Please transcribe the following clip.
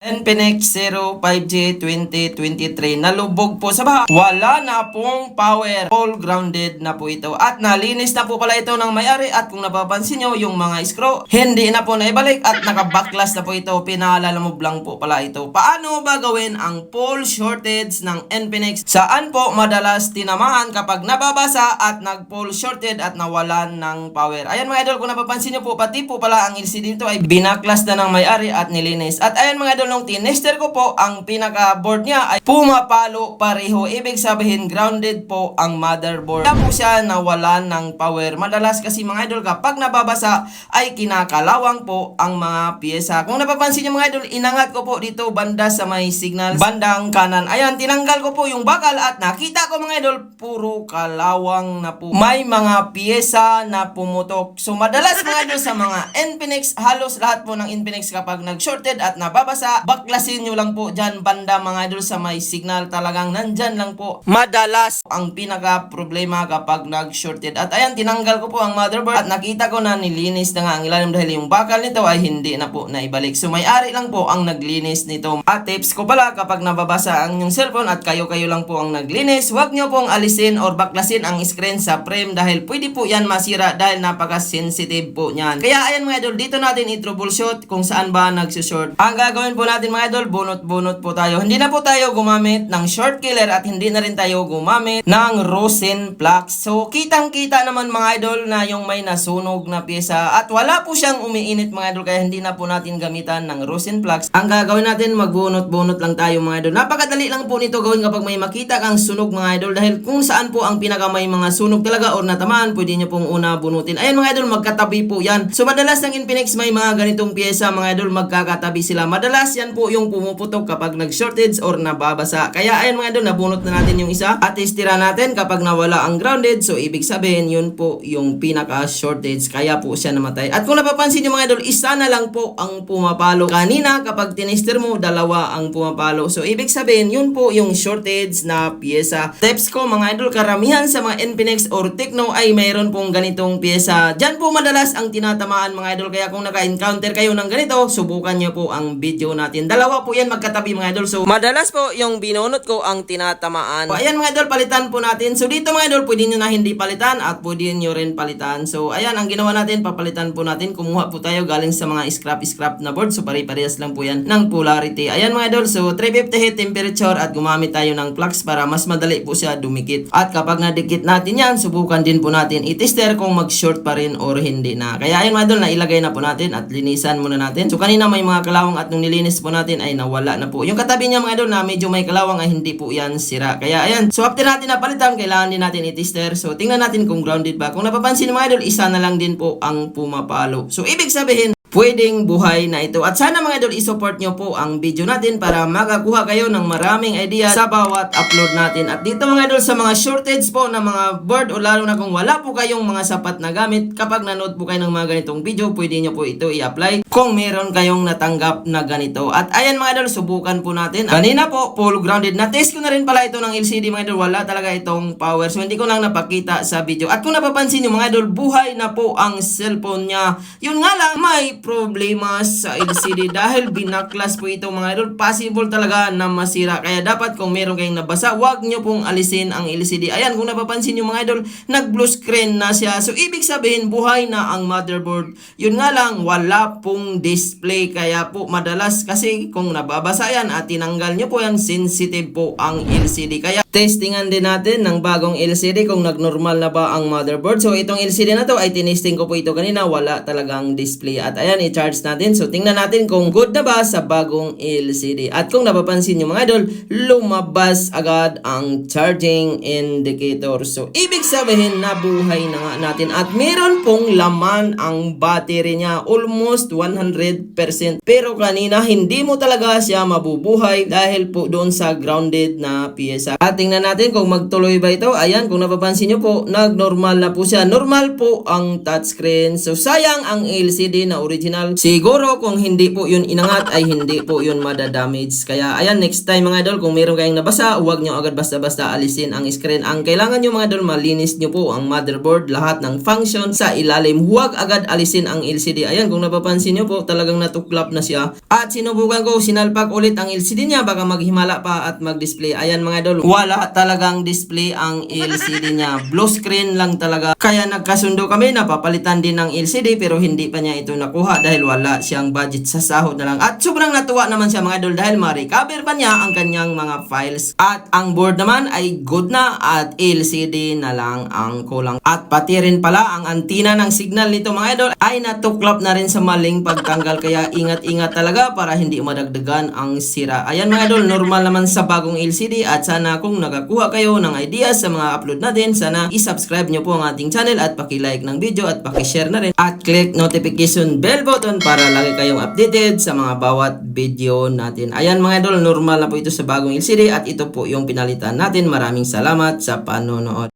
Npnex 05G 2023 nalubog po sa baha. Wala na pong power. All grounded na po ito. At nalinis na po pala ito ng may-ari. At kung napapansin nyo, yung mga screw, hindi na po naibalik. At nakabacklash na po ito. Pinalalamove lang po pala ito. Paano ba gawin ang pole shortage ng Npnex? Saan po madalas tinamaan kapag nababasa at nag-pole shorted at nawalan ng power? Ayan mga idol, kung napapansin nyo po, pati po pala ang nito ay binaklas na ng may-ari at nilinis. At ayan mga idol, nung tinester ko po, ang pinaka-board niya ay pumapalo pareho. Ibig sabihin, grounded po ang motherboard. Kaya po siya nawalan ng power. Madalas kasi mga idol, kapag nababasa, ay kinakalawang po ang mga pyesa. Kung napapansin niyo mga idol, inangat ko po dito banda sa may signal, bandang kanan. Ayan, tinanggal ko po yung bakal at nakita ko mga idol, puro kalawang na po. May mga pyesa na pumutok. So madalas mga idol sa mga Npnex, halos lahat po ng Npnex kapag nag-shorted at nababasa, baklasin nyo lang po dyan banda mga idol sa may signal. Talagang nandyan lang po. Madalas ang pinaka problema kapag nag-shorted. At ayan, tinanggal ko po ang motherboard at nakita ko na nilinis na nga ang ilalim dahil yung bakal nito ay hindi na po naibalik. So may-ari lang po ang naglinis nito. At tips ko pala kapag nababasa ang inyong cellphone at kayo-kayo lang po ang naglinis, huwag nyo pong alisin or baklasin ang screen sa frame dahil pwede po yan masira dahil napaka-sensitive po niyan. Kaya ayan mga idol, dito natin i-troubleshoot kung saan ba nagsushort. Ang gagawin po natin mga idol, bunot-bunot po tayo. Hindi na po tayo gumamit ng short killer at hindi na rin tayo gumamit ng rosin flux. So kitang-kita naman mga idol na yung may nasunog na pyesa at wala po siyang umiinit mga idol kaya hindi na po natin gamitan ng rosin flux. Ang gagawin natin, magbunot-bunot lang tayo mga idol. Napakadali lang po nito gawin kapag may makita kang sunog mga idol dahil kung saan po ang pinaka may mga sunog talaga or natamaan, pwede nyo pong una bunutin. Ayan mga idol, magkatabi po yan. So madalas ng Infinix may mga ganitong pyesa mga idol, magkakatabi sila. Madalas yan po yung pumuputok kapag nag-shortage or nababasa. Kaya ayan mga idol, nabunot na natin yung isa at istira natin kapag nawala ang grounded. So ibig sabihin, yun po yung pinaka-shortage. Kaya po siya namatay. At kung napapansin nyo mga idol, isa na lang po ang pumapalo. Kanina kapag tinister mo, dalawa ang pumapalo. So ibig sabihin, yun po yung shortage na pyesa. Tips ko mga idol, karamihan sa mga Npnex or Tecno ay mayroon pong ganitong pyesa. Diyan po madalas ang tinatamaan mga idol. Kaya kung naka-encounter kayo ng ganito, subukan nyo po ang video natin. Dalawa po yan magkatabi mga idol. So madalas po yung binunot ko ang tinatamaan. So, ayan mga idol, palitan po natin. So dito mga idol, pwede nyo na hindi palitan at pwede nyo rin palitan. So ayan, ang ginawa natin, papalitan po natin. Kumuha po tayo galing sa mga scrap-scrap na board. So pare-parehas lang po yan ng polarity. Ayan mga idol, so 350 heat temperature at gumamit tayo ng flux para mas madali po siya dumikit. At kapag nadikit natin yan, subukan din po natin i-tester kung mag-short pa rin or hindi na. Kaya ayun mga idol, nailagay na po natin at linisan muna natin. So kanina may mga kalawang at nung nilinis po natin ay nawala na po. Yung katabi niya mga idol na medyo may kalawang ay hindi po yan sira. Kaya ayan, so after natin napalitan, kailangan din natin i-tester. So tingnan natin kung grounded ba. Kung napapansin mga idol, isa na lang din po ang pumapalo. So ibig sabihin, pwedeng buhay na ito. At sana mga idol, isupport nyo po ang video natin para makakuha kayo ng maraming idea sa bawat upload natin. At dito mga idol, sa mga shortage po ng mga board o lalo na kung wala po kayong mga sapat na gamit, kapag nanood po kayo ng mga ganitong video, pwede nyo po ito i-apply kung meron kayong natanggap na ganito. At ayan mga idol, subukan po natin. Kanina po, full grounded. Na-test ko na rin pala ito ng LCD mga idol. Wala talaga itong power. So hindi ko lang napakita sa video. At kung napapansin nyo mga idol, buhay na po ang cellphone niya. Yun nga lang, may problema sa LCD dahil binaklas po ito mga idol. Possible talaga na masira. Kaya dapat kung meron kayong nabasa, wag nyo pong alisin ang LCD. Ayan, kung napapansin nyo mga idol, nag-blue screen na siya. So ibig sabihin, buhay na ang motherboard. Yun nga lang, wala pong display. Kaya po madalas kasi kung nababasa yan at tinanggal nyo po yung sensitive po ang LCD. Kaya testingan din natin ng bagong LCD kung nagnormal na ba ang motherboard. So itong LCD na to ay tinesting ko po ito kanina. Wala talagang display. At ayan, i-charge natin. So tingnan natin kung good na ba sa bagong LCD. At kung napapansin nyo mga idol, lumabas agad ang charging indicator. So ibig sabihin, nabuhay na nga natin. At meron pong laman ang battery niya. Almost 100%. Pero kanina, hindi mo talaga siya mabubuhay dahil po doon sa grounded na pyesa. At tingnan natin kung magtuloy ba ito. Ayan, kung napapansin nyo po, nag-normal na po siya. Normal po ang touchscreen. So sayang ang LCD na original original. Siguro kung hindi po yun inangat ay hindi po yun madadamage. Kaya ayan, next time mga idol, kung meron kayong nabasa, huwag nyo agad basta-basta alisin ang screen. Ang kailangan nyo mga idol, malinis nyo po ang motherboard, lahat ng function sa ilalim. Huwag agad alisin ang LCD. Ayan, kung napapansin nyo po, talagang natuklap na siya. At sinubukan ko, sinalpak ulit ang LCD niya, baka maghimala pa at mag-display. Ayan mga idol, wala talagang display ang LCD niya. Blue screen lang talaga. Kaya nagkasundo kami, napapalitan din ng LCD pero hindi pa niya ito nakuha dahil wala siyang budget sa sahod na lang. At sobrang natuwa naman siya mga idol dahil ma-recover pa niya ang kanyang mga files. At ang board naman ay good na at LCD na lang ang kulang. At pati rin pala ang antina ng signal nito mga idol ay natuklap na rin sa maling pagtanggal. Kaya ingat-ingat talaga para hindi madagdagan ang sira. Ayan mga idol, normal naman sa bagong LCD at sana kung nakakuha kayo ng ideas sa mga upload natin, sana i-subscribe nyo po ang ating channel at paki-like ng video at paki-share na rin at click notification bell button para lagi kayong updated sa mga bawat video natin. Ayan mga idol, normal na po ito sa bagong LCD at ito po yung pinalitan natin. Maraming salamat sa panonood.